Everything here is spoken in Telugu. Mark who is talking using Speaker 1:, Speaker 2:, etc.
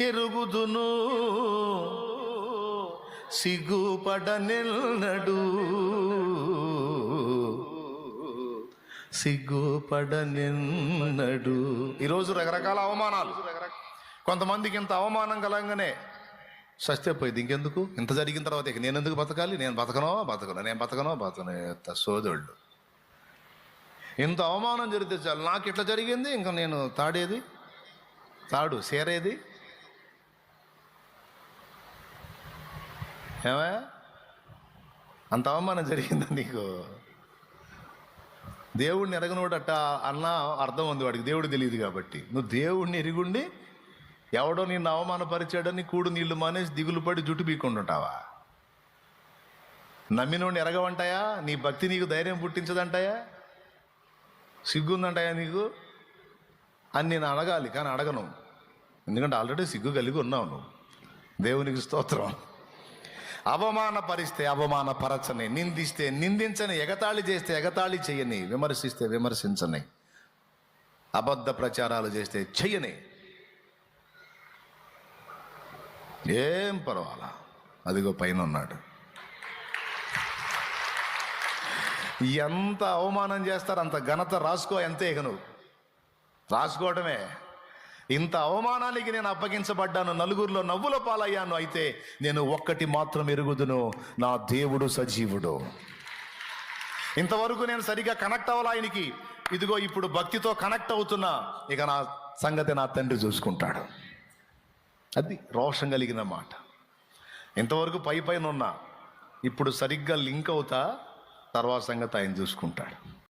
Speaker 1: ఎరుగుదును. సిగ్గుపడనెల్లడు. సిగ్గుపడనెన్నడు. ఈరోజు రకరకాల అవమానాలు. కొంతమందికి ఇంత అవమానం కలంగానే సస్తిపోయింది ఇంకెందుకు? ఇంత జరిగిన తర్వాత ఇక నేను ఎందుకు బతకాలి? నేను బతకనో బతకను? నేను బతకనో బతకను? ఎంత సోదరుడు. ఇంత అవమానం జరిగితే చాలు. నాకు ఇట్లా జరిగింది ఇంకా నేను తాడేది? తాడు సేరేది? ఏమే? అంత అవమానం జరిగిందా నీకు? దేవుడిని ఎరగనోడట అన్న అర్థం ఉంది వాడికి దేవుడు తెలియదు కాబట్టి. నువ్వు దేవుడిని ఎరుగుండి ఎవడో నిన్ను అవమానపరిచాడని కూడు నీళ్ళు మానేసి దిగులు పడి జుట్టు పీక్కుంటుంటావా? నమ్మినోడిని ఎరగవంటాయా? నీ భక్తి నీకు ధైర్యం పుట్టించదంటాయా? సిగ్గుందంటాయా నీకు? అని నేను అడగాలి కానీ అడగను. ఎందుకంటే ఆల్రెడీ సిగ్గు కలిగి ఉన్నావు నువ్వు. దేవునికి స్తోత్రం. అవమానపరిస్తే అవమానపరచని నిందిస్తే నిందించని ఎగతాళి చేస్తే ఎగతాళి చేయని విమర్శిస్తే విమర్శించని అబద్ధ ప్రచారాలు చేస్తే చెయ్యని. ఏం పర్వాలా? అదిగో పైన ఉన్నాడు ఎంత అవమానం చేస్తారు అంత ఘనత రాసుకో అంతే ఇక నువ్వు. రాసుకోవటమే. ఇంత అవమానానికి నేను అప్పగించబడ్డాను నలుగురిలో నవ్వుల పాలయ్యాను అయితే నేను ఒక్కటి మాత్రం ఎరుగుదును నా దేవుడు సజీవుడు. ఇంతవరకు నేను సరిగా కనెక్ట్ అవ్వాలి ఆయనకి. ఇదిగో ఇప్పుడు భక్తితో కనెక్ట్ అవుతున్నా ఇక నా సంగతి నా తండ్రి చూసుకుంటాడు. అది రోషం కలిగిన మాట. ఇంతవరకు పై పైన ఉన్నా ఇప్పుడు సరిగ్గా లింక్ అవుతా తర్వాత సంగతి ఆయన చూసుకుంటాడు.